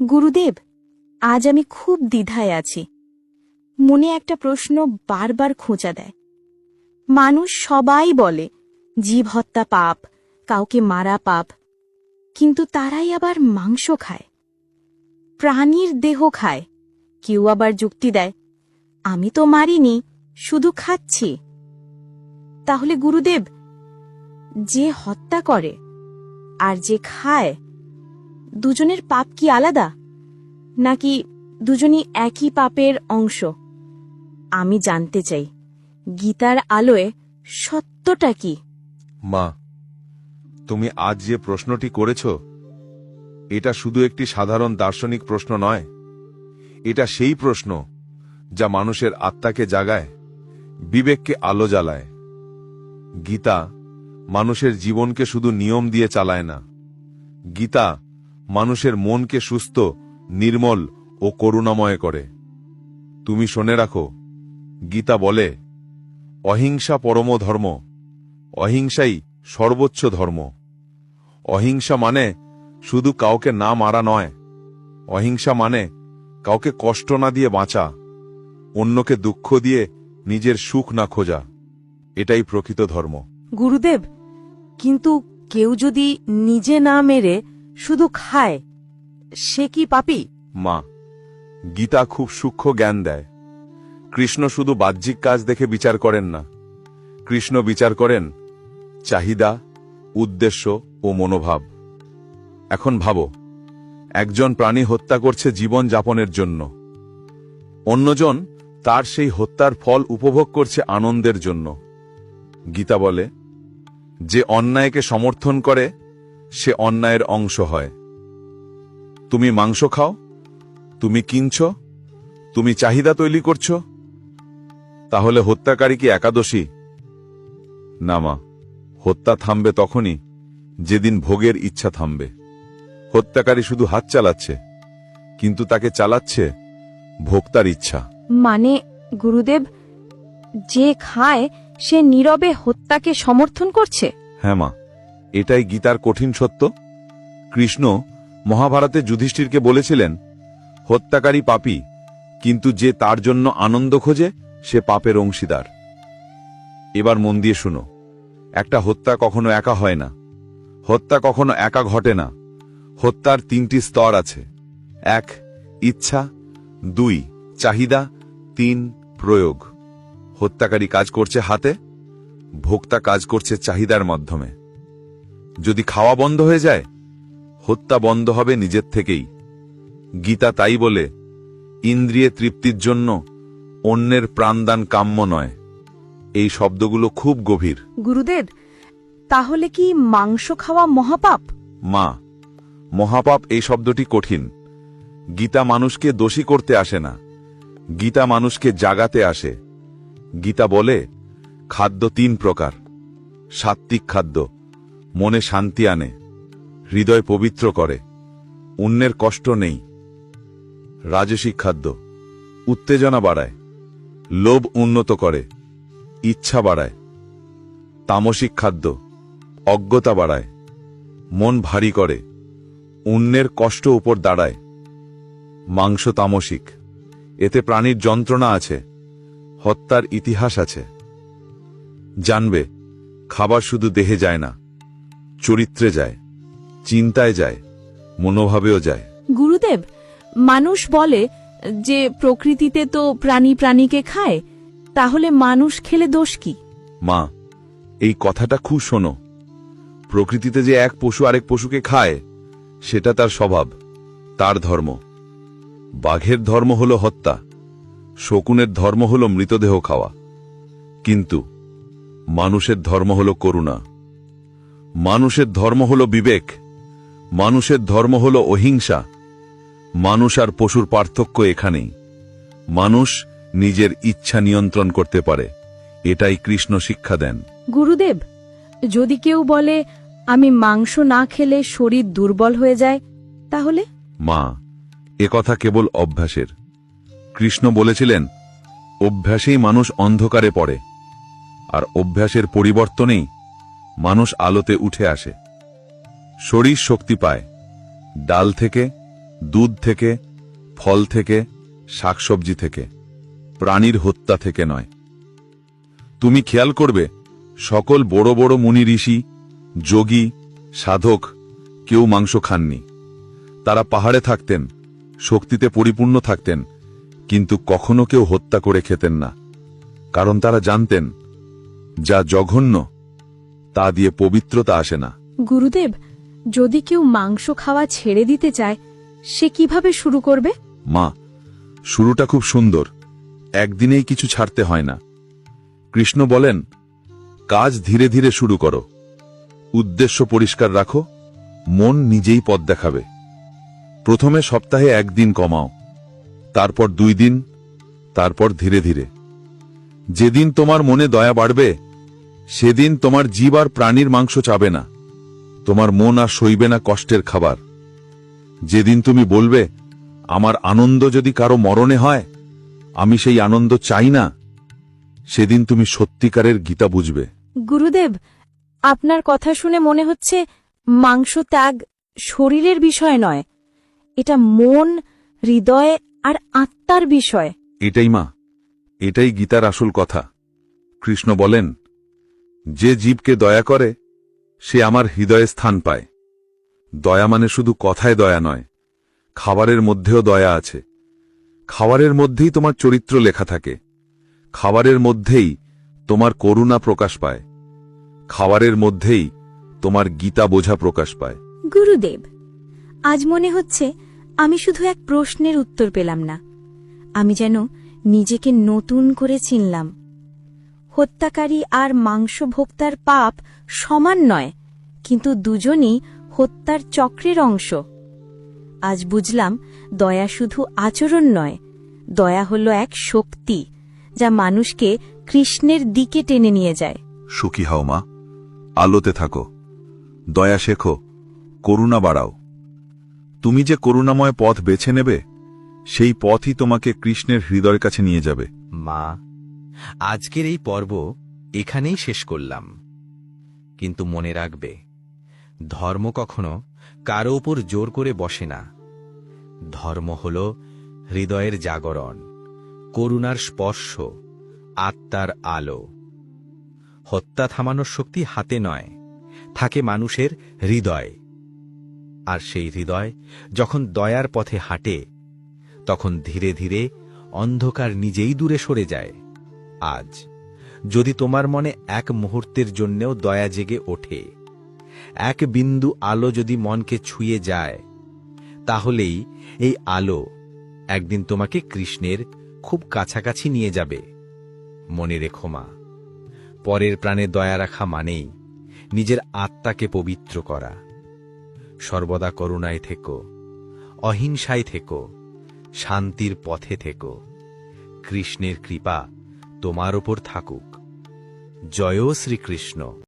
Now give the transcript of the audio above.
গুরুদেব, আজ আমি খুব দ্বিধায় আছি। মনে একটা প্রশ্ন বারবার খোঁচা দেয়। মানুষ সবাই বলে, জীব হত্যা পাপ, কাউকে মারা পাপ, কিন্তু তারাই আবার মাংস খায়। প্রাণীর দেহ খায়, কেউ আবার যুক্তি দেয়, আমি তো মারিনি, শুধু খাচ্ছি। তাহলে গুরুদেব, যে হত্যা করে আর যে খায় দুজনের পাপ কি আলাদা? নাকি দুজনই একই পাপের অংশ? আমি জানতে চাই, গীতার আলোয় সত্যটা কি? মা, তুমি আজ যে প্রশ্নটি করেছ, এটা শুধু একটি সাধারণ দার্শনিক প্রশ্ন নয়। এটা সেই প্রশ্ন যা মানুষের আত্মাকে জাগায়, বিবেককে আলো জ্বালায়। গীতা মানুষের জীবনকে শুধু নিয়ম দিয়ে চালায় না। গীতা মানুষের মনকে সুস্থ, নির্মল ও করুণাময় করে। তুমি শোনে রাখো, গীতা বলে, অহিংসা পরম ধর্ম, অহিংসাই সর্বোচ্চ ধর্ম। অহিংসা মানে শুধু কাউকে না মারা নয়, অহিংসা মানে কাউকে কষ্ট না দিয়ে বাঁচা, অন্যকে দুঃখ দিয়ে নিজের সুখ না খোঁজা। এটাই প্রকৃত ধর্ম। গুরুদেব, কিন্তু কেউ যদি নিজে না মেরে শুধু খায়, সে কি পাপি? মা, গীতা খুব সূক্ষ্ম জ্ঞান দেয়। কৃষ্ণ শুধু বাহ্যিক কাজ দেখে বিচার করেন না। কৃষ্ণ বিচার করেন চাহিদা, উদ্দেশ্য ও মনোভাব। এখন ভাবো, একজন প্রাণী হত্যা করছে জীবন যাপনের জন্য। অন্যজন তার সেই হত্যার ফল উপভোগ করছে আনন্দের জন্য। গীতা বলে, যে অন্যায়কে সমর্থন করে সে অন্যায়ের অংশ হয়। তুমি মাংস খাও তুমি কিনছ তুমি চাহিদা তৈরি করছ তাহলে হত্যাকারী কি একাদশী? না মা হত্যা থামবে তখনই যেদিন ভোগের ইচ্ছা থামবে। হত্যাকারী শুধু হাত চালাচ্ছে কিন্তু তাকে চালাচ্ছে ভোক্তার ইচ্ছা। মানে গুরুদেব যে খায় সে নীরবে হত্যাকে সমর্থন করছে? হ্যাঁ মা। এটাই গীতার কঠিন সত্য? কৃষ্ণ মহাভারতে যুধিষ্ঠিরকে বলেছিলেন, হত্যাকারী পাপী, কিন্তু যে তার জন্য আনন্দ খোঁজে, সে পাপের অংশীদার। এবার মন দিয়ে শুনো, একটা হত্যা কখনো একা হয় না। হত্যা কখনো একা ঘটে না। হত্যার তিনটি স্তর আছে। এক, ইচ্ছা, দুই, চাহিদা, তিন, প্রয়োগ। হত্যাকারী কাজ করছে হাতে, ভোক্তা কাজ করছে চাহিদার মাধ্যমে। যদি খাওয়া বন্ধ হয়ে যায় হত্যা বন্ধ হবে নিজের থেকেই। গীতা তাই বলে ইন্দ্রিয়ে তৃপ্তির জন্য অন্যের প্রাণদান কাম্য নয়। এই শব্দগুলো খুব গভীর। গুরুদেব তাহলে কি মাংস খাওয়া মহাপাপ? মা মহাপাপ এই শব্দটি কঠিন। গীতা মানুষকে দোষী করতে আসে না। গীতা মানুষকে জাগাতে আসে। গীতা বলে খাদ্য তিন প্রকার। সাত্ত্বিক খাদ্য। মনে শান্তি আনে, হৃদয় পবিত্র করে, অন্যের কষ্ট নেই। রাজসিক খাদ্য, উত্তেজনা বাড়ায়, লোভ উন্নত করে, ইচ্ছা বাড়ায়। তামসিক খাদ্য, অজ্ঞতা বাড়ায়, মন ভারী করে, অন্যের কষ্ট উপর দাঁড়ায়। মাংস তামসিক, এতে প্রাণীর যন্ত্রণা আছে, হত্যার ইতিহাস আছে। জানবে, খাবার শুধু দেহে যায় না। চরিত্রে যায় চিন্তায় যায় মনোভাবেও যায়। গুরুদেব মানুষ বলে যে প্রকৃতিতে তো প্রাণী প্রাণীকে খায় তাহলে মানুষ খেলে দোষ কি? মা এই কথাটা খুব শোনো। প্রকৃতিতে যে এক পশু আরেক পশুকে খায় সেটা তার স্বভাব তার ধর্ম। বাঘের ধর্ম হল হত্যা শকুনের ধর্ম হল মৃতদেহ খাওয়া। কিন্তু মানুষের ধর্ম হল করুণা। মানুষের ধর্ম হল বিবেক মানুষের ধর্ম হল অহিংসা মানুষ আর পশুর পার্থক্য এখানেই। মানুষ নিজের ইচ্ছা নিয়ন্ত্রণ করতে পারে এটাই কৃষ্ণ শিক্ষা দেন। গুরুদেব যদি কেউ বলে আমি মাংস না খেলে শরীর দুর্বল হয়ে যায় তাহলে? মা একথা কেবল অভ্যাসের। কৃষ্ণ বলেছিলেন অভ্যাসেই মানুষ অন্ধকারে পড়ে আর অভ্যাসের পরিবর্তনেই মানুষ আলোতে উঠে আসে। শরীর শক্তি পায়। ডাল থেকে, দুধ থেকে, ফল থেকে, শাকসবজি থেকে। প্রাণীর হত্যা থেকে নয়। তুমি খেয়াল করবে, সকল বড় বড় মুনি ঋষি, যোগী, সাধক কেউ মাংস খাননি। তারা পাহাড়ে থাকতেন, শক্তিতে পরিপূর্ণ থাকতেন, কিন্তু কখনো কেউ হত্যা করে খেতেন না। কারণ তারা জানতেন, যা জঘন্য তা দিয়ে পবিত্রতা আসে না। গুরুদেব যদি কেউ মাংস খাওয়া ছেড়ে দিতে চায় সে কীভাবে শুরু করবে? মা শুরুটা খুব সুন্দর। একদিনেই কিছু ছাড়তে হয় না। কৃষ্ণ বলেন কাজ ধীরে ধীরে শুরু করো। উদ্দেশ্য পরিষ্কার রাখো। মন নিজেই পথ দেখাবে। প্রথমে সপ্তাহে একদিন কমাও। তারপর দুই দিন তারপর ধীরে ধীরে। যেদিন তোমার মনে দয়া বাড়বে সেদিন তোমার জীব আর প্রাণীর মাংস চাবে না। তোমার মন আর সইবে না কষ্টের খাবার। যেদিন তুমি বলবে আমার আনন্দ যদি কারও মরণে হয় আমি সেই আনন্দ চাই না সেদিন তুমি সত্যিকারের গীতা বুঝবে। গুরুদেব আপনার কথা শুনে মনে হচ্ছে মাংস ত্যাগ শরীরের বিষয় নয়। এটা মন হৃদয় আর আত্মার বিষয়। এটাই মা এটাই গীতার আসল কথা। কৃষ্ণ বলেন যে জীবকে দয়া করে, সে আমার হৃদয়ে স্থান পায়। দয়া মানে শুধু কথায় দয়া নয়, খাবারের মধ্যেও দয়া আছে। খাবারের মধ্যেই তোমার চরিত্র লেখা থাকে। খাবারের মধ্যেই তোমার করুণা প্রকাশ পায়। খাবারের মধ্যেই তোমার গীতা বোঝা প্রকাশ পায়। গুরুদেব, আজ মনে হচ্ছে আমি শুধু এক প্রশ্নের উত্তর পেলাম না। আমি যেন নিজেকে নতুন করে চিনলাম। হত্যাকারী আর মাংসভোক্তার পাপ সমান নয় কিন্তু দুজনই হত্যার চক্রের অংশ। আজ বুঝলাম দয়া শুধু আচরণ নয় দয়া হল এক শক্তি যা মানুষকে কৃষ্ণের দিকে টেনে নিয়ে যায়। সুখী হও মা আলোতে থাকো দয়া শেখো করুণা বাড়াও। তুমি যে করুণাময় পথ বেছে নেবে সেই পথই তোমাকে কৃষ্ণের হৃদয়ের কাছে নিয়ে যাবে। মা আজকের এই পর্ব এখানেই শেষ করলাম। কিন্তু মনে রাখবে, ধর্ম কখনো কারও উপর জোর করে বসে না। ধর্ম হল হৃদয়ের জাগরণ, করুণার স্পর্শ, আত্মার আলো। হত্যা থামানোর শক্তি হাতে নয়, থাকে মানুষের হৃদয়। আর সেই হৃদয় যখন দয়ার পথে হাঁটে, তখন ধীরে ধীরে অন্ধকার নিজেই দূরে সরে যায়। আজ। যদি তোমার মনে এক মুহূর্তের জন্যেও দয়া জেগে ওঠে, এক বিন্দু আলো যদি মনকে ছুঁয়ে যায়, তাহলেই এই আলো একদিন তোমাকে কৃষ্ণের খুব কাছাকাছি নিয়ে যাবে। মনে রেখো মা, পরের প্রাণে দয়া রাখা মানেই নিজের আত্মাকে পবিত্র করা। সর্বদা করুণায় থেকো, অহিংসায় থেকো, শান্তির পথে থেকো। কৃষ্ণের কৃপা তোমার ওপর থাকুক। জয় শ্রীকৃষ্ণ।